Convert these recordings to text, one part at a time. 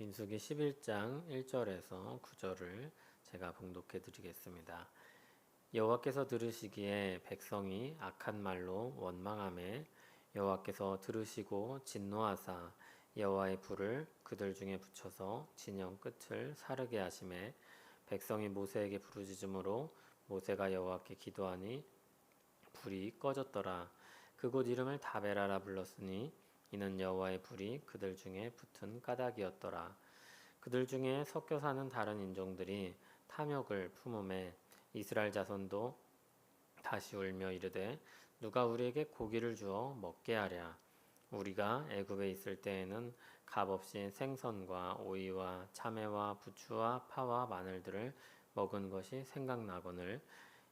민수기 11장 1절에서 9절을 제가 봉독해 드리겠습니다. 여호와께서 들으시기에 백성이 악한 말로 원망함에 여호와께서 들으시고 진노하사 여호와의 불을 그들 중에 붙여서 진영 끝을 사르게 하심에 백성이 모세에게 부르짖음으로 모세가 여호와께 기도하니 불이 꺼졌더라. 그곳 이름을 다베라라 불렀으니 이는 여호와의 불이 그들 중에 붙은 까닭이었더라. 그들 중에 섞여 사는 다른 인종들이 탐욕을 품음에 이스라엘 자손도 다시 울며 이르되 누가 우리에게 고기를 주어 먹게 하랴. 우리가 애굽에 있을 때에는 값없이 생선과 오이와 참외와 부추와 파와 마늘들을 먹은 것이 생각나거늘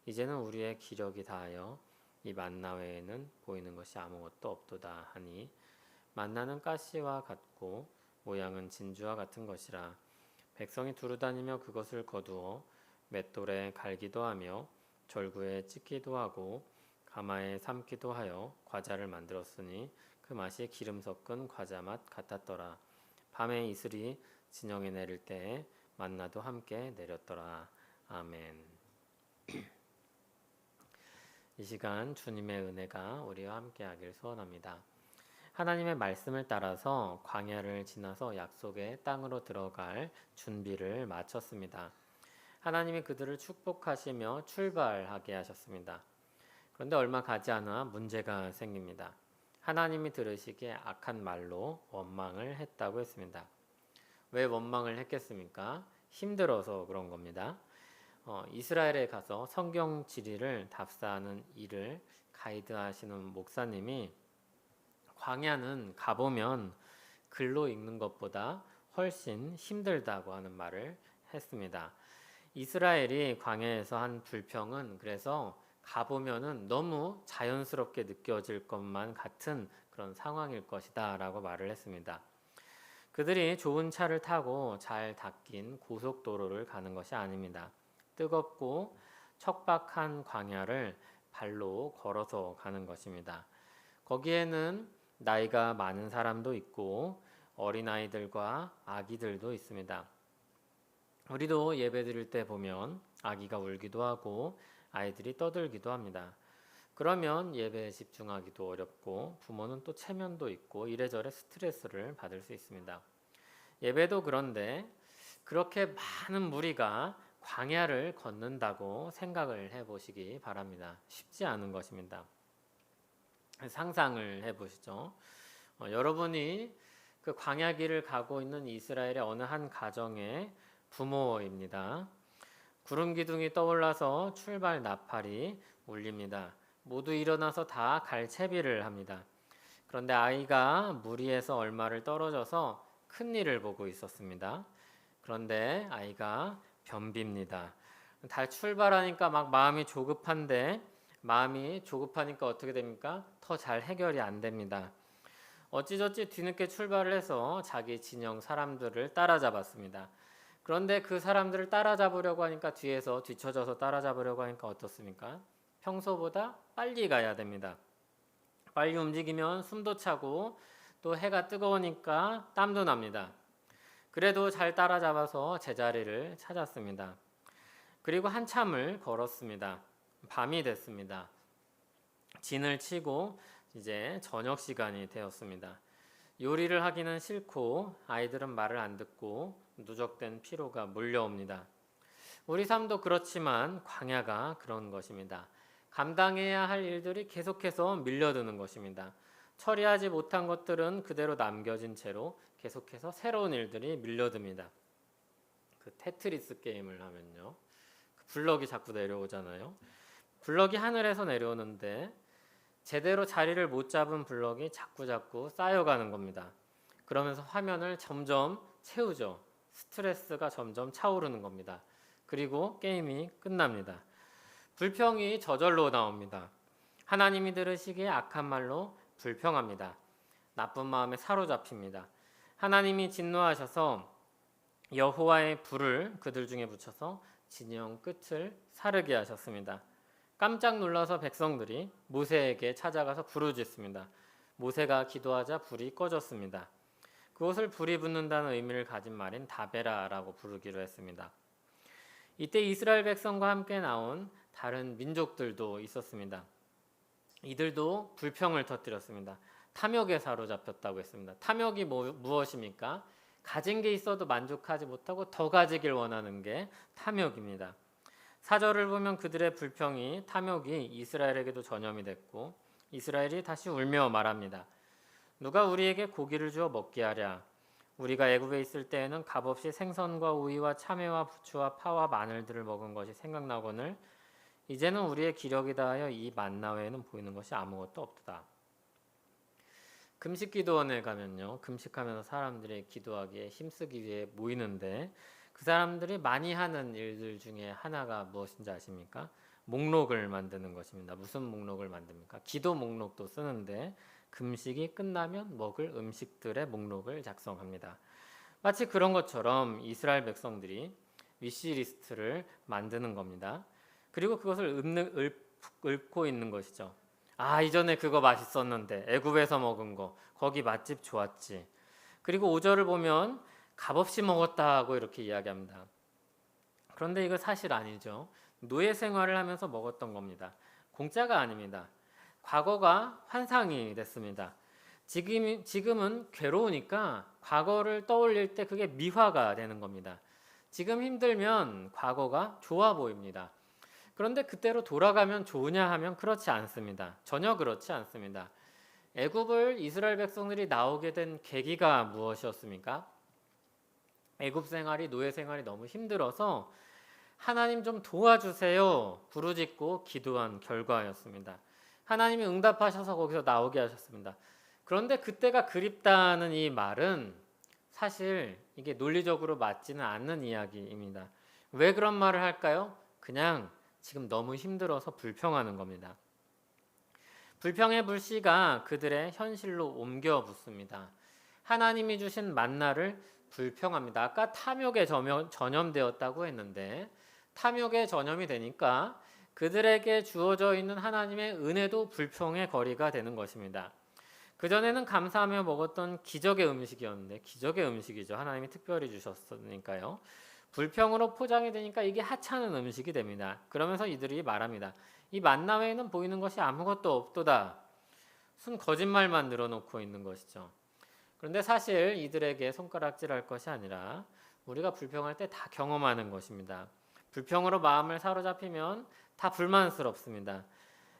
이제는 우리의 기력이 다하여 이 만나 외에는 보이는 것이 아무것도 없도다 하니 만나는 가시와 같고 모양은 진주와 같은 것이라 백성이 두루 다니며 그것을 거두어 맷돌에 갈기도 하며 절구에 찢기도 하고 가마에 삶기도 하여 과자를 만들었으니 그 맛이 기름 섞은 과자 맛 같았더라. 밤에 이슬이 진영에 내릴 때에 만나도 함께 내렸더라. 아멘. 이 시간 주님의 은혜가 우리와 함께 하길 소원합니다. 하나님의 말씀을 따라서 광야를 지나서 약속의 땅으로 들어갈 준비를 마쳤습니다. 하나님이 그들을 축복하시며 출발하게 하셨습니다. 그런데 얼마 가지 않아 문제가 생깁니다. 하나님이 들으시기에 악한 말로 원망을 했다고 했습니다. 왜 원망을 했겠습니까? 힘들어서 그런 겁니다. 어, 이스라엘에 가서 성경 지리를 답사하는 일을 가이드하시는 목사님이 광야는 가보면 글로 읽는 것보다 훨씬 힘들다고 하는 말을 했습니다. 이스라엘이 광야에서 한 불평은 그래서 가보면은 너무 자연스럽게 느껴질 것만 같은 그런 상황일 것이다라고 말을 했습니다. 그들이 좋은 차를 타고 잘 닦인 고속도로를 가는 것이 아닙니다. 뜨겁고 척박한 광야를 발로 걸어서 가는 것입니다. 거기에는 나이가 많은 사람도 있고 어린아이들과 아기들도 있습니다. 우리도 예배 드릴 때 보면 아기가 울기도 하고 아이들이 떠들기도 합니다. 그러면 예배에 집중하기도 어렵고 부모는 또 체면도 있고 이래저래 스트레스를 받을 수 있습니다. 예배도 그런데 그렇게 많은 무리가 광야를 걷는다고 생각을 해 보시기 바랍니다. 쉽지 않은 것입니다. 상상을 해 보시죠. 어, 여러분이 그 광야 길을 가고 있는 이스라엘의 어느 한 가정의 부모입니다. 구름 기둥이 떠올라서 출발 나팔이 울립니다. 모두 일어나서 다 갈채비를 합니다. 그런데 아이가 무리에서 얼마를 떨어져서 큰 일을 보고 있었습니다. 그런데 아이가 변비입니다. 달 출발하니까 막 마음이 조급한데 마음이 조급하니까 어떻게 됩니까? 더 잘 해결이 안 됩니다. 어찌저찌 뒤늦게 출발을 해서 자기 진영 사람들을 따라잡았습니다. 그런데 그 사람들을 따라잡으려고 하니까 뒤에서 뒤쳐져서 따라잡으려고 하니까 어떻습니까? 평소보다 빨리 가야 됩니다. 빨리 움직이면 숨도 차고 또 해가 뜨거우니까 땀도 납니다. 그래도 잘 따라잡아서 제자리를 찾았습니다. 그리고 한참을 걸었습니다. 밤이 됐습니다. 진을 치고 이제 저녁 시간이 되었습니다. 요리를 하기는 싫고 아이들은 말을 안 듣고 누적된 피로가 몰려옵니다. 우리 삶도 그렇지만 광야가 그런 것입니다. 감당해야 할 일들이 계속해서 밀려드는 것입니다. 처리하지 못한 것들은 그대로 남겨진 채로 계속해서 새로운 일들이 밀려듭니다. 그 테트리스 게임을 하면요. 그 블럭이 자꾸 내려오잖아요. 블럭이 하늘에서 내려오는데 제대로 자리를 못 잡은 블럭이 자꾸 자꾸 쌓여가는 겁니다. 그러면서 화면을 점점 채우죠. 스트레스가 점점 차오르는 겁니다. 그리고 게임이 끝납니다. 불평이 저절로 나옵니다. 하나님이 들으시기에 악한 말로 불평합니다. 나쁜 마음에 사로잡힙니다. 하나님이 진노하셔서 여호와의 불을 그들 중에 붙여서 진영 끝을 사르게 하셨습니다. 깜짝 놀라서 백성들이 모세에게 찾아가서 부르짖습니다. 모세가 기도하자 불이 꺼졌습니다. 그것을 불이 붙는다는 의미를 가진 말인 다베라라고 부르기로 했습니다. 이때 이스라엘 백성과 함께 나온 다른 민족들도 있었습니다. 이들도 불평을 터뜨렸습니다. 탐욕에 사로잡혔다고 했습니다. 탐욕이 뭐, 무엇입니까? 가진 게 있어도 만족하지 못하고 더 가지길 원하는 게 탐욕입니다. 사절을 보면 그들의 불평이 탐욕이 이스라엘에게도 전염이 됐고 이스라엘이 다시 울며 말합니다. 누가 우리에게 고기를 주어 먹게 하랴? 우리가 애굽에 있을 때에는 값없이 생선과 우유와 참외와 부추와 파와 마늘들을 먹은 것이 생각나거늘 이제는 우리의 기력이 다하여 이 만나 외에는 보이는 것이 아무것도 없다. 금식 기도원에 가면요. 금식하면서 사람들이 기도하기에 힘쓰기 위해 모이는데 그 사람들이 많이 하는 일들 중에 하나가 무엇인지 아십니까? 목록을 만드는 것입니다. 무슨 목록을 만듭니까? 기도 목록도 쓰는데 금식이 끝나면 먹을 음식들의 목록을 작성합니다. 마치 그런 것처럼 이스라엘 백성들이 위시리스트를 만드는 겁니다. 그리고 그것을 읊는, 읊, 고 있는 것이죠. 아 이전에 그거 맛있었는데 애굽에서 먹은 거 거기 맛집 좋았지. 그리고 5절을 보면 값없이 먹었다고 이렇게 이야기합니다. 그런데 이거 사실 아니죠. 노예 생활을 하면서 먹었던 겁니다. 공짜가 아닙니다. 과거가 환상이 됐습니다. 지금, 지금은 괴로우니까 과거를 떠올릴 때 그게 미화가 되는 겁니다. 지금 힘들면 과거가 좋아 보입니다. 그런데 그때로 돌아가면 좋으냐 하면 그렇지 않습니다. 전혀 그렇지 않습니다. 애굽을 이스라엘 백성들이 나오게 된 계기가 무엇이었습니까? 애굽 생활이 노예 생활이 너무 힘들어서 하나님 좀 도와주세요 부르짖고 기도한 결과였습니다. 하나님이 응답하셔서 거기서 나오게 하셨습니다. 그런데 그때가 그립다는 이 말은 사실 이게 논리적으로 맞지는 않는 이야기입니다. 왜 그런 말을 할까요? 그냥 지금 너무 힘들어서 불평하는 겁니다. 불평의 불씨가 그들의 현실로 옮겨 붙습니다. 하나님이 주신 만나를 불평합니다. 아까 탐욕에 전염되었다고 했는데 탐욕에 전염이 되니까 그들에게 주어져 있는 하나님의 은혜도 불평의 거리가 되는 것입니다. 그전에는 감사하며 먹었던 기적의 음식이었는데 기적의 음식이죠. 하나님이 특별히 주셨으니까요. 불평으로 포장이 되니까 이게 하찮은 음식이 됩니다. 그러면서 이들이 말합니다. 이 만나 외에는 보이는 것이 아무것도 없도다. 순 거짓말만 늘어놓고 있는 것이죠. 그런데 사실 이들에게 손가락질할 것이 아니라 우리가 불평할 때 다 경험하는 것입니다. 불평으로 마음을 사로잡히면 다 불만스럽습니다.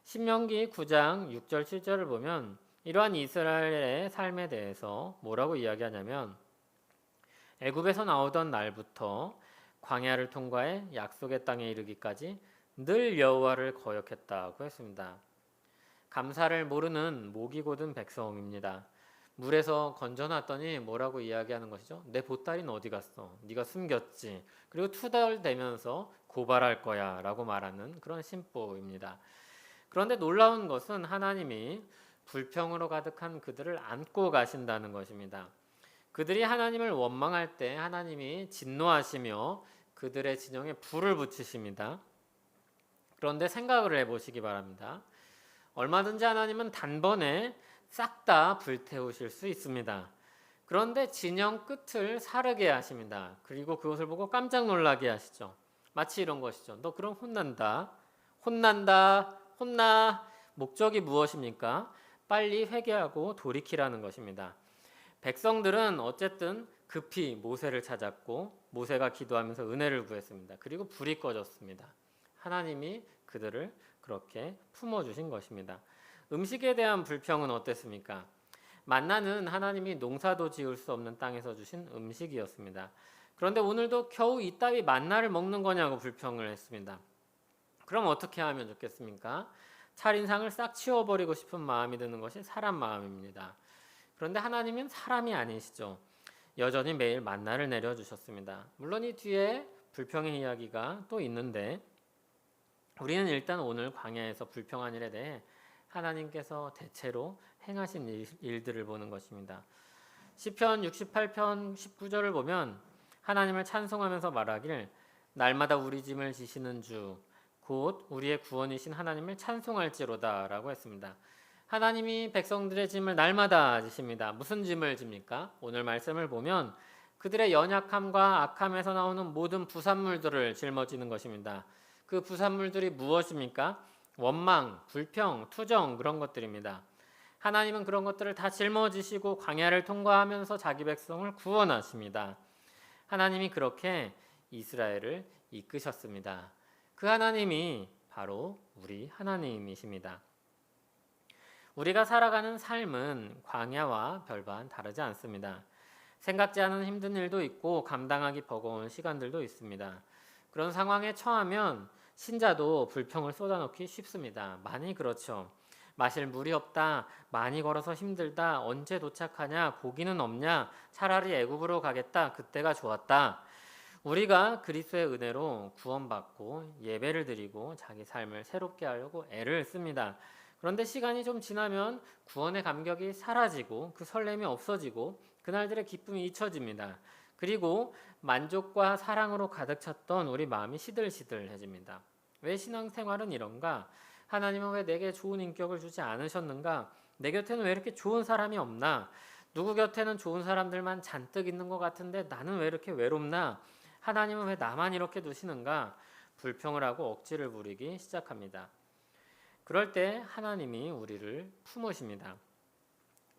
신명기 9장 6절 7절을 보면 이러한 이스라엘의 삶에 대해서 뭐라고 이야기하냐면 애굽에서 나오던 날부터 광야를 통과해 약속의 땅에 이르기까지 늘 여호와를 거역했다고 했습니다. 감사를 모르는 목이 고든 백성입니다. 물에서 건져놨더니 뭐라고 이야기하는 것이죠? 내 보따리는 어디 갔어? 네가 숨겼지. 그리고 투덜대면서 고발할 거야라고 말하는 그런 심보입니다. 그런데 놀라운 것은 하나님이 불평으로 가득한 그들을 안고 가신다는 것입니다. 그들이 하나님을 원망할 때 하나님이 진노하시며 그들의 진영에 불을 붙이십니다. 그런데 생각을 해 보시기 바랍니다. 얼마든지 하나님은 단번에 싹 다 불태우실 수 있습니다. 그런데 진영 끝을 사르게 하십니다. 그리고 그것을 보고 깜짝 놀라게 하시죠. 마치 이런 것이죠. 너 그럼 혼난다. 혼난다. 혼나. 목적이 무엇입니까? 빨리 회개하고 돌이키라는 것입니다. 백성들은 어쨌든 급히 모세를 찾았고 모세가 기도하면서 은혜를 구했습니다. 그리고 불이 꺼졌습니다. 하나님이 그들을 그렇게 품어 주신 것입니다. 음식에 대한 불평은 어땠습니까? 만나는 하나님이 농사도 지을 수 없는 땅에서 주신 음식이었습니다. 그런데 오늘도 겨우 이따위 만나를 먹는 거냐고 불평을 했습니다. 그럼 어떻게 하면 좋겠습니까? 차린상을 싹 치워버리고 싶은 마음이 드는 것이 사람 마음입니다. 그런데 하나님은 사람이 아니시죠. 여전히 매일 만나를 내려주셨습니다. 물론 이 뒤에 불평의 이야기가 또 있는데 우리는 일단 오늘 광야에서 불평한 일에 대해 하나님께서 대체로 행하신 일, 들을 보는 것입니다. 시편 68편 19절을 보면 하나님을 찬송하면서 말하길 날마다 우리 짐을 지시는 주 곧 우리의 구원이신 하나님을 찬송할지로다라고 했습니다. 하나님이 백성들의 짐을 날마다 지십니다. 무슨 짐을 집니까? 오늘 말씀을 보면 그들의 연약함과 악함에서 나오는 모든 부산물들을 짊어지는 것입니다. 그 부산물들이 무엇입니까? 원망, 불평, 투정 그런 것들입니다. 하나님은 그런 것들을 다 짊어지시고 광야를 통과하면서 자기 백성을 구원하십니다. 하나님이 그렇게 이스라엘을 이끄셨습니다. 그 하나님이 바로 우리 하나님이십니다. 우리가 살아가는 삶은 광야와 별반 다르지 않습니다. 생각지 않은 힘든 일도 있고 감당하기 버거운 시간들도 있습니다. 그런 상황에 처하면 신자도 불평을 쏟아놓기 쉽습니다. 많이 그렇죠. 마실 물이 없다. 많이 걸어서 힘들다. 언제 도착하냐? 고기는 없냐? 차라리 애굽으로 가겠다. 그때가 좋았다. 우리가 그리스도의 은혜로 구원받고 예배를 드리고 자기 삶을 새롭게 하려고 애를 씁니다. 그런데 시간이 좀 지나면 구원의 감격이 사라지고 그 설렘이 없어지고 그날들의 기쁨이 잊혀집니다. 그리고 만족과 사랑으로 가득 찼던 우리 마음이 시들시들해집니다. 왜 신앙생활은 이런가? 하나님은 왜 내게 좋은 인격을 주지 않으셨는가? 내 곁에는 왜 이렇게 좋은 사람이 없나? 누구 곁에는 좋은 사람들만 잔뜩 있는 것 같은데 나는 왜 이렇게 외롭나? 하나님은 왜 나만 이렇게 두시는가? 불평을 하고 억지를 부리기 시작합니다. 그럴 때 하나님이 우리를 품으십니다.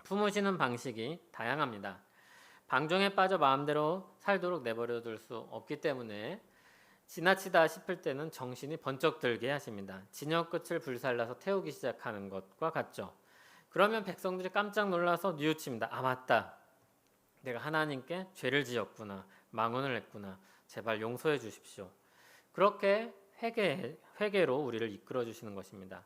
품으시는 방식이 다양합니다. 방종에 빠져 마음대로 살도록 내버려 둘 수 없기 때문에 지나치다 싶을 때는 정신이 번쩍 들게 하십니다. 진영 끝을 불살라서 태우기 시작하는 것과 같죠. 그러면 백성들이 깜짝 놀라서 뉘우칩니다. 아 맞다. 내가 하나님께 죄를 지었구나. 망언을 했구나. 제발 용서해 주십시오. 그렇게 회개 회개로 우리를 이끌어 주시는 것입니다.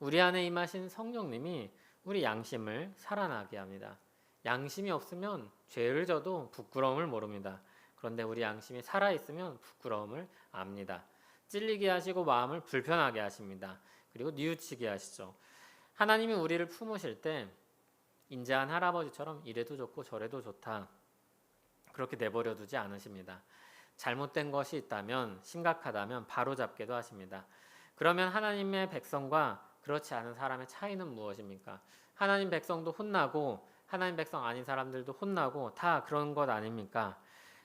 우리 안에 임하신 성령님이 우리 양심을 살아나게 합니다. 양심이 없으면 죄를 져도 부끄러움을 모릅니다. 그런데 우리 양심이 살아 있으면 부끄러움을 압니다. 찔리게 하시고 마음을 불편하게 하십니다. 그리고 뉘우치게 하시죠. 하나님이 우리를 품으실 때 인자한 할아버지처럼 이래도 좋고 저래도 좋다. 그렇게 내버려 두지 않으십니다. 잘못된 것이 있다면 심각하다면 바로 잡게도 하십니다. 그러면 하나님의 백성과 그렇지 않은 사람의 차이는 무엇입니까? 하나님 백성도 혼나고 하나님 백성 아닌 사람들도 혼나고 다 그런 것 아닙니까?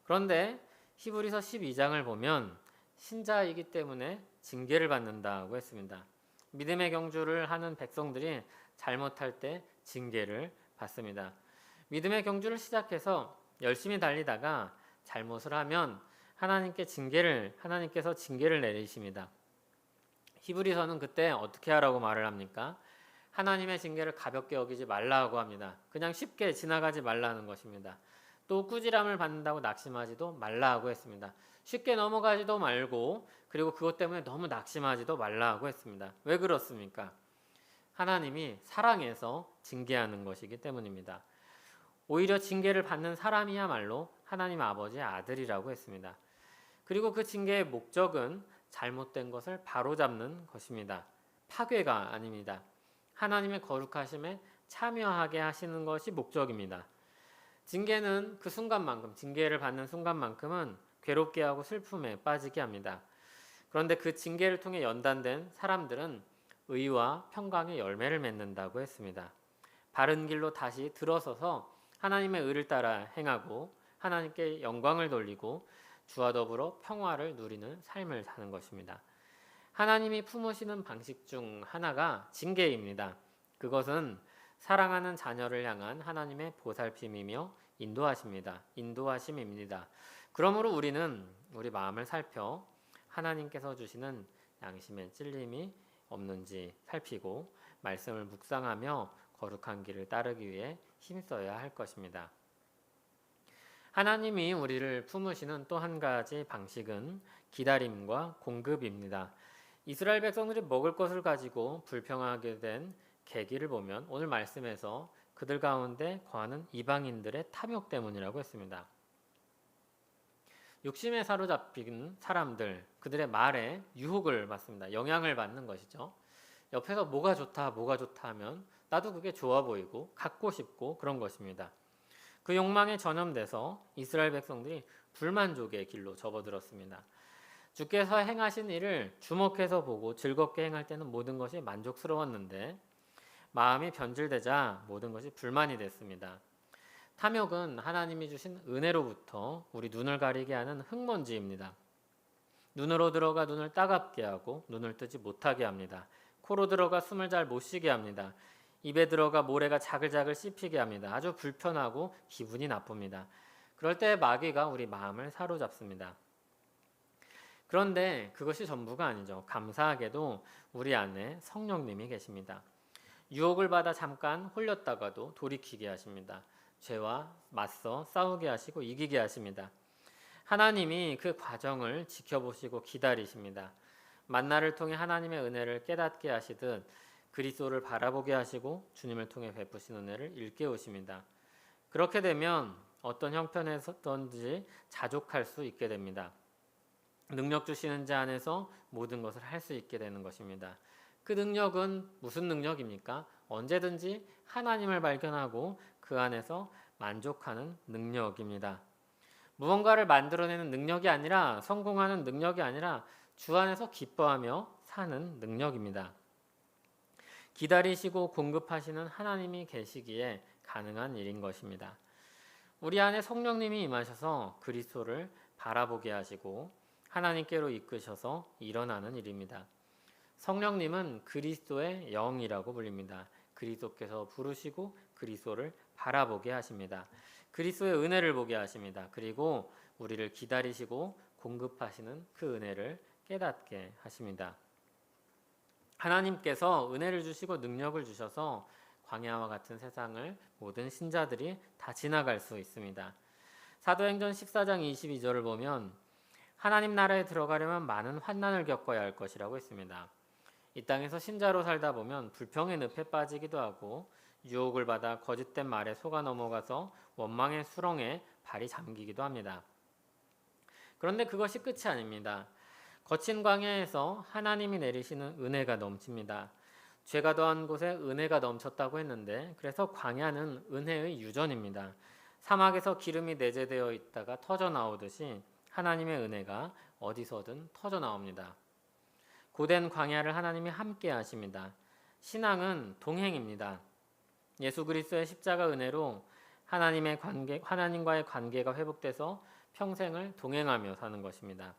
그런데 히브리서 12장을 보면 신자이기 때문에 징계를 받는다고 했습니다. 믿음의 경주를 하는 백성들이 잘못할 때 징계를 받습니다. 믿음의 경주를 시작해서 열심히 달리다가 잘못을 하면 하나님께 징계를 하나님께서 징계를 내리십니다. 히브리서는 그때 어떻게 하라고 말을 합니까? 하나님의 징계를 가볍게 여기지 말라고 합니다. 그냥 쉽게 지나가지 말라는 것입니다. 또 꾸지람을 받는다고 낙심하지도 말라고 했습니다. 쉽게 넘어가지도 말고 그리고 그것 때문에 너무 낙심하지도 말라고 했습니다. 왜 그렇습니까? 하나님이 사랑해서 징계하는 것이기 때문입니다. 오히려 징계를 받는 사람이야말로 하나님 아버지의 아들이라고 했습니다. 그리고 그 징계의 목적은 잘못된 것을 바로잡는 것입니다. 파괴가 아닙니다. 하나님의 거룩하심에 참여하게 하시는 것이 목적입니다. 징계는 그 순간만큼, 징계를 받는 순간만큼은 괴롭게 하고 슬픔에 빠지게 합니다. 그런데 그 징계를 통해 연단된 사람들은 의와 평강의 열매를 맺는다고 했습니다. 바른 길로 다시 들어서서 하나님의 의를 따라 행하고 하나님께 영광을 돌리고 주와 더불어 평화를 누리는 삶을 사는 것입니다. 하나님이 품으시는 방식 중 하나가 징계입니다. 그것은 사랑하는 자녀를 향한 하나님의 보살핌이며 인도하십니다. 인도하심입니다. 그러므로 우리는 우리 마음을 살펴 하나님께서 주시는 양심의 찔림이 없는지 살피고 말씀을 묵상하며 거룩한 길을 따르기 위해 힘써야 할 것입니다. 하나님이 우리를 품으시는 또 한 가지 방식은 기다림과 공급입니다. 이스라엘 백성들이 먹을 것을 가지고 불평하게 된 계기를 보면 오늘 말씀에서 그들 가운데 거하는 이방인들의 탐욕 때문이라고 했습니다. 욕심에 사로잡힌 사람들, 그들의 말에 유혹을 받습니다. 영향을 받는 것이죠. 옆에서 뭐가 좋다, 뭐가 좋다 하면 나도 그게 좋아 보이고 갖고 싶고 그런 것입니다. 그 욕망에 전염돼서 이스라엘 백성들이 불만족의 길로 접어들었습니다. 주께서 행하신 일을 주목해서 보고 즐겁게 행할 때는 모든 것이 만족스러웠는데 마음이 변질되자 모든 것이 불만이 됐습니다. 탐욕은 하나님이 주신 은혜로부터 우리 눈을 가리게 하는 흙먼지입니다. 눈으로 들어가 눈을 따갑게 하고 눈을 뜨지 못하게 합니다. 코로 들어가 숨을 잘 못 쉬게 합니다. 입에 들어가 모래가 자글자글 씹히게 합니다. 아주 불편하고 기분이 나쁩니다. 그럴 때 마귀가 우리 마음을 사로잡습니다. 그런데 그것이 전부가 아니죠. 감사하게도 우리 안에 성령님이 계십니다. 유혹을 받아 잠깐 홀렸다가도 돌이키게 하십니다. 죄와 맞서 싸우게 하시고 이기게 하십니다. 하나님이 그 과정을 지켜보시고 기다리십니다. 만나를 통해 하나님의 은혜를 깨닫게 하시듯 그리스도를 바라보게 하시고 주님을 통해 베푸신 은혜를 일깨우십니다. 그렇게 되면 어떤 형편에서든지 자족할 수 있게 됩니다. 능력 주시는 자 안에서 모든 것을 할 수 있게 되는 것입니다. 그 능력은 무슨 능력입니까? 언제든지 하나님을 발견하고 그 안에서 만족하는 능력입니다. 무언가를 만들어내는 능력이 아니라 성공하는 능력이 아니라 주 안에서 기뻐하며 사는 능력입니다. 기다리시고 공급하시는 하나님이 계시기에 가능한 일인 것입니다. 우리 안에 성령님이 임하셔서 그리스도를 바라보게 하시고 하나님께로 이끄셔서 일어나는 일입니다. 성령님은 그리스도의 영이라고 불립니다. 그리스도께서 부르시고 그리스도를 바라보게 하십니다. 그리스도의 은혜를 보게 하십니다. 그리고 우리를 기다리시고 공급하시는 그 은혜를 깨닫게 하십니다. 하나님께서 은혜를 주시고 능력을 주셔서 광야와 같은 세상을 모든 신자들이 다 지나갈 수 있습니다. 사도행전 14장 22절을 보면 하나님 나라에 들어가려면 많은 환난을 겪어야 할 것이라고 했습니다. 이 땅에서 신자로 살다 보면 불평의 늪에 빠지기도 하고 유혹을 받아 거짓된 말에 속아 넘어가서 원망의 수렁에 발이 잠기기도 합니다. 그런데 그것이 끝이 아닙니다. 거친 광야에서 하나님이 내리시는 은혜가 넘칩니다. 죄가 더한 곳에 은혜가 넘쳤다고 했는데 그래서 광야는 은혜의 유전입니다. 사막에서 기름이 내재되어 있다가 터져 나오듯이 하나님의 은혜가 어디서든 터져 나옵니다. 고된 광야를 하나님이 함께 하십니다. 신앙은 동행입니다. 예수 그리스도의 십자가 은혜로 하나님의 관계 하나님과의 관계가 회복돼서 평생을 동행하며 사는 것입니다.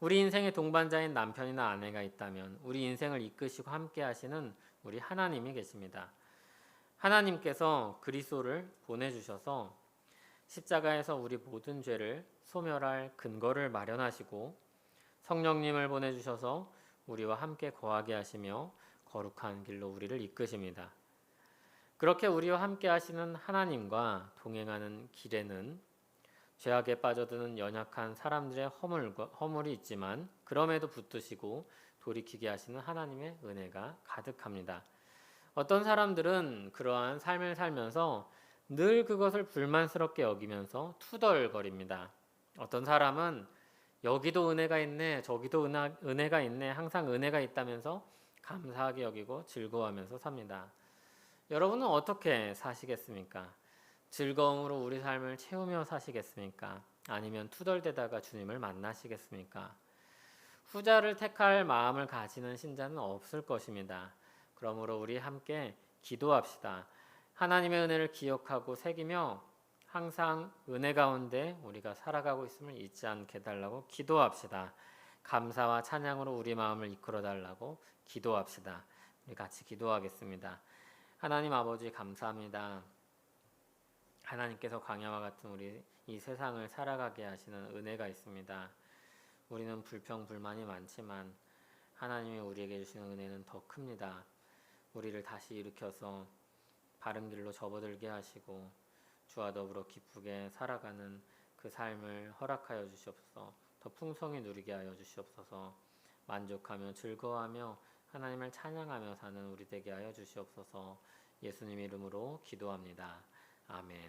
우리 인생의 동반자인 남편이나 아내가 있다면 우리 인생을 이끄시고 함께 하시는 우리 하나님이 계십니다. 하나님께서 그리스도를 보내 주셔서 십자가에서 우리 모든 죄를 소멸할 근거를 마련하시고 성령님을 보내 주셔서 우리와 함께 거하게 하시며 거룩한 길로 우리를 이끄십니다. 그렇게 우리와 함께 하시는 하나님과 동행하는 길에는 죄악에 빠져드는 연약한 사람들의 허물, 허물이 있지만 그럼에도 붙드시고 돌이키게 하시는 하나님의 은혜가 가득합니다. 어떤 사람들은 그러한 삶을 살면서 늘 그것을 불만스럽게 여기면서 투덜거립니다. 어떤 사람은 여기도 은혜가 있네, 저기도 은하, 은혜가 있네, 항상 은혜가 있다면서 감사하게 여기고 즐거워하면서 삽니다. 여러분은 어떻게 사시겠습니까? 즐거움으로 우리 삶을 채우며 사시겠습니까? 아니면 투덜대다가 주님을 만나시겠습니까? 후자를 택할 마음을 가지는 신자는 없을 것입니다. 그러므로 우리 함께 기도합시다. 하나님의 은혜를 기억하고 새기며 항상 은혜 가운데 우리가 살아가고 있음을 잊지 않게 달라고 기도합시다. 감사와 찬양으로 우리 마음을 이끌어 달라고 기도합시다. 우리 같이 기도하겠습니다. 하나님 아버지 감사합니다. 하나님께서 광야와 같은 우리 이 세상을 살아가게 하시는 은혜가 있습니다. 우리는 불평 불만이 많지만 하나님이 우리에게 주시는 은혜는 더 큽니다. 우리를 다시 일으켜서 바른 길로 접어들게 하시고 주와 더불어 기쁘게 살아가는 그 삶을 허락하여 주시옵소서. 더 풍성히 누리게 하여 주시옵소서. 만족하며 즐거워하며 하나님을 찬양하며 사는 우리 되게 하여 주시옵소서. 예수님 이름으로 기도합니다. 아멘.